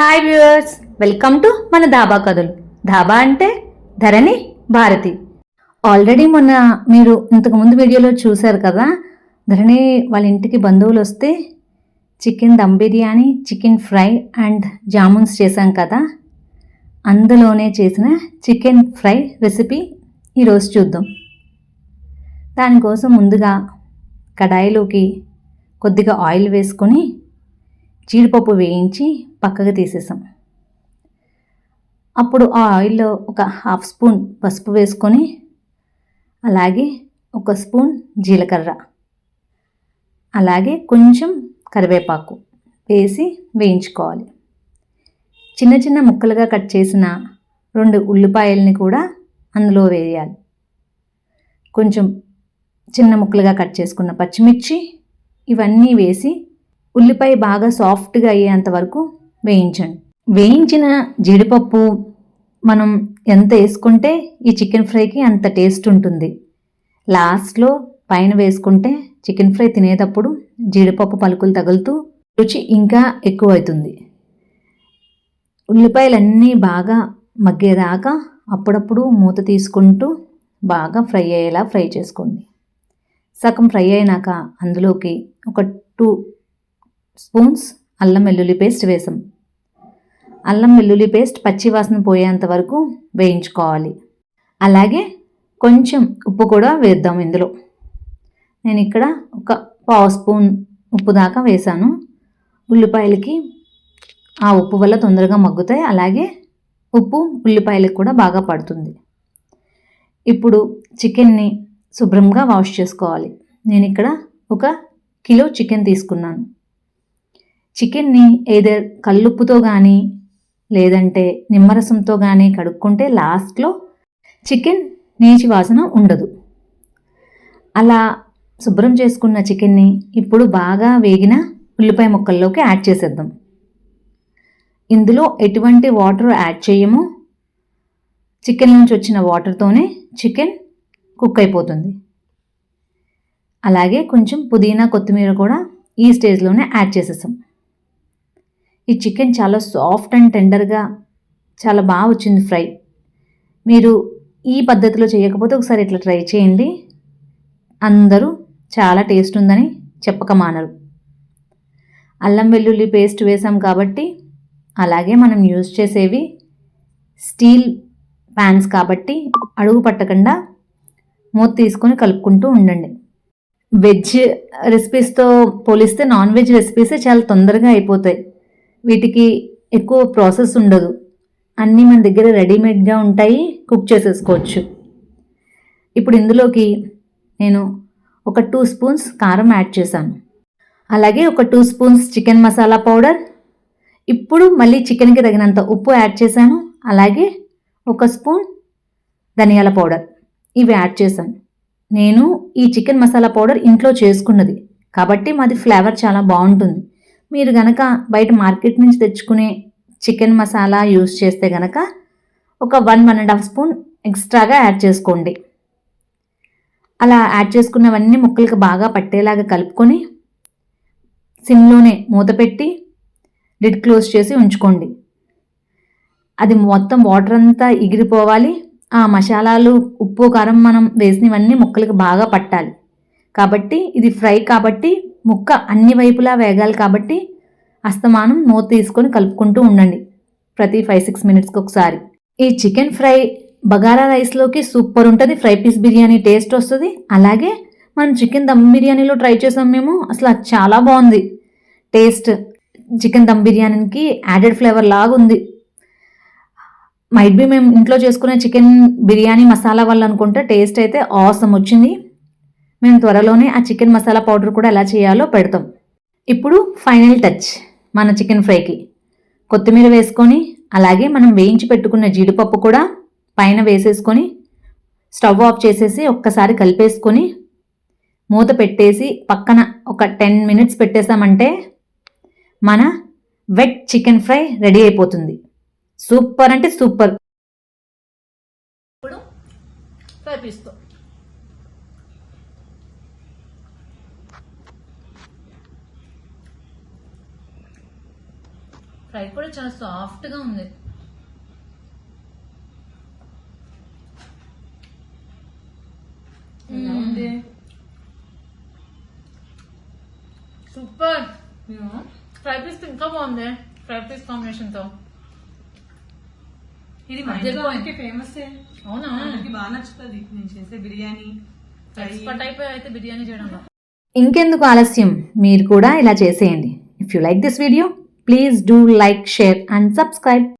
Hi viewers welcome to మన ధాబా కథలు. ధాబా అంటే ధరణి భారతి. ఆల్రెడీ మొన్న మీరు ఇంతకుముందు వీడియోలో చూశారు కదా ధరణి వాళ్ళ ఇంటికి బంధువులు వస్తే chicken dum biryani chicken fry and jamuns చేశాం కదా. అందులోనే చేసిన చికెన్ ఫ్రై రెసిపీ ఈరోజు చూద్దాం. దానికోసం ముందుగా కడాయిలోకి కొద్దిగా ఆయిల్ వేసుకొని జీడిపప్పు వేయించి పక్కకు తీసేసాం. అప్పుడు ఆ ఆయిల్లో ఒక హాఫ్ స్పూన్ పసుపు వేసుకొని అలాగే ఒక స్పూన్ జీలకర్ర అలాగే కొంచెం కరివేపాకు వేసి వేయించుకోవాలి. చిన్న చిన్న ముక్కలుగా కట్ చేసిన రెండు ఉల్లిపాయల్ని కూడా అందులో వేయాలి. కొంచెం చిన్న ముక్కలుగా కట్ చేసుకున్న పచ్చిమిర్చి ఇవన్నీ వేసి ఉల్లిపాయ బాగా సాఫ్ట్గా అయ్యేంత వరకు వేయించండి. వేయించిన జీడిపప్పు మనం ఎంత వేసుకుంటే ఈ చికెన్ ఫ్రైకి అంత టేస్ట్ ఉంటుంది. లాస్ట్లో పైన వేసుకుంటే చికెన్ ఫ్రై తినేటప్పుడు జీడిపప్పు పలుకులు తగులుతూ రుచి ఇంకా ఎక్కువ అవుతుంది ఉల్లిపాయలన్నీ బాగా మగ్గేదాకా అప్పుడప్పుడు మూత తీసుకుంటూ బాగా ఫ్రై అయ్యేలా ఫ్రై చేసుకోండి. సగం ఫ్రై అయినాక అందులోకి ఒక టూ స్పూన్స్ అల్లం వెల్లుల్లి పేస్ట్ వేసాం. అల్లం వెల్లుల్లి పేస్ట్ పచ్చి వాసన పోయేంత వరకు వేయించుకోవాలి. అలాగే కొంచెం ఉప్పు కూడా వేద్దాం ఇందులో. నేను ఇక్కడ ఒక పావు స్పూన్ ఉప్పు దాకా వేసాను. ఉల్లిపాయలకి ఆ ఉప్పు వల్ల తొందరగా మగ్గుతాయి. అలాగే ఉప్పు ఉల్లిపాయలకు కూడా బాగా పడుతుంది. ఇప్పుడు చికెన్ని శుభ్రంగా వాష్ చేసుకోవాలి. నేను ఇక్కడ ఒక కిలో చికెన్ తీసుకున్నాను. చికెన్ని ఏదర్ కల్లుప్పుతో కానీ లేదంటే నిమ్మరసంతో కానీ కడుక్కుంటే లాస్ట్లో చికెన్ నీచి వాసన ఉండదు. అలా శుభ్రం చేసుకున్న చికెన్ని ఇప్పుడు బాగా వేగిన ఉల్లిపాయ ముక్కల్లోకి యాడ్ చేసేద్దాం. ఇందులో ఎటువంటి వాటర్ యాడ్ చేయము? చికెన్ నుంచి వచ్చిన వాటర్తోనే చికెన్ కుక్ అయిపోతుంది. అలాగే కొంచెం పుదీనా కొత్తిమీర కూడా ఈ స్టేజ్లోనే యాడ్ చేసేసాం. ఈ చికెన్ చాలా సాఫ్ట్ అండ్ టెండర్గా చాలా బాగా వచ్చింది ఫ్రై. మీరు ఈ పద్ధతిలో చేయకపోతే ఒకసారి ఇట్లా ట్రై చేయండి. అందరూ చాలా టేస్ట్ ఉందని చెప్పక మానరు అల్లం వెల్లుల్లి పేస్ట్ వేసాం కాబట్టి అలాగే మనం యూజ్ చేసేవి స్టీల్ ప్యాన్స్ కాబట్టి అడుగు పట్టకుండా మూత తీసుకొని కలుపుకుంటూ ఉండండి. వెజ్ రెసిపీస్తో పోలిస్తే నాన్ వెజ్ రెసిపీసే చాలా తొందరగా అయిపోతాయి. వీటికి ఎక్కువ ప్రాసెస్ ఉండదు. అన్నీ మన దగ్గర రెడీమేడ్గా ఉంటాయి కుక్ చేసేసుకోవచ్చు. ఇప్పుడు ఇందులోకి నేను ఒక టూ స్పూన్స్ కారం యాడ్ చేశాను. అలాగే ఒక two spoons chicken masala powder ఇప్పుడు మళ్ళీ చికెన్కి తగినంత ఉప్పు యాడ్ చేశాను. అలాగే ఒక స్పూన్ ధనియాల పౌడర్ ఇవి యాడ్ చేశాను. నేను ఈ చికెన్ మసాలా పౌడర్ ఇంట్లో చేసుకున్నది. కాబట్టి మాది ఫ్లేవర్ చాలా బాగుంటుంది. మీరు గనక బయట మార్కెట్ నుంచి తెచ్చుకునే చికెన్ మసాలా యూస్ చేస్తే గనక ఒక one one and half spoon ఎక్స్ట్రాగా యాడ్ చేసుకోండి. అలా యాడ్ చేసుకున్నవన్నీ ముక్కలకు బాగా పట్టేలాగా కలుపుకొని సిమ్లోనే మూత పెట్టి లిడ్ క్లోజ్ చేసి ఉంచుకోండి. అది మొత్తం వాటర్ అంతా ఎగిరిపోవాలి ఆ మసాలాలు ఉప్పు కారం మనం వేసినవన్నీ ముక్కలకు బాగా పట్టాలి. కాబట్టి ఇది ఫ్రై కాబట్టి ముక్క అన్ని వైపులా వేగాలి కాబట్టి అస్తమానం మూత తీసుకొని కలుపుకుంటూ ఉండండి. ప్రతి ఫైవ్ సిక్స్ మినిట్స్కి ఒకసారి. ఈ చికెన్ ఫ్రై బగారా రైస్లోకి సూపర్ ఉంటుంది. ఫ్రై పీస్ బిర్యానీ టేస్ట్ వస్తుంది. అలాగే మనం చికెన్ దమ్ బిర్యానీలో ట్రై చేసాం మేము. అసలు అది చాలా బాగుంది. టేస్ట్ చికెన్ దమ్ బిర్యానీకి యాడెడ్ ఫ్లేవర్ లాగా ఉంది మైట్ బి మేము ఇంట్లో చేసుకునే చికెన్ బిర్యానీ మసాలా వల్ల అనుకుంటే టేస్ట్ అయితే ఆసం వచ్చింది. మేము త్వరలోనే ఆ చికెన్ మసాలా పౌడర్ కూడా ఎలా చేయాలో పెడతాం. ఇప్పుడు ఫైనల్ టచ్ మన చికెన్ ఫ్రైకి. కొత్తిమీర వేసుకొని అలాగే మనం వేయించి పెట్టుకున్న జీడిపప్పు కూడా పైన వేసేసుకొని స్టవ్ ఆఫ్ చేసేసి ఒక్కసారి కలిపేసుకొని మూత పెట్టేసి పక్కన ఒక టెన్ మినిట్స్ పెట్టేసామంటే మన వెట్ చికెన్ ఫ్రై రెడీ అయిపోతుంది. సూపర్ అంటే సూపర్. ఇప్పుడు ఫ్రై కూడా చాలా సాఫ్ట్గా ఉంది. సూపర్? ఫ్రై పీస్ ఇంకా బాగుంది. ఫ్రై పీస్ కాంబినేషన్తో ఇది మా ఇంట్లో వాళ్ళకి ఫేమస్ అవునా? బాగా నచ్చుతుంది. నేను చేసే బిర్యానీ ఎక్స్పర్ట్ అయిపోయి అయితే బిర్యానీ చేయడంలో ఇంకెందుకు ఆలస్యం? మీరు కూడా ఇలా చేసేయండి. If you like this video Please do like, share and subscribe.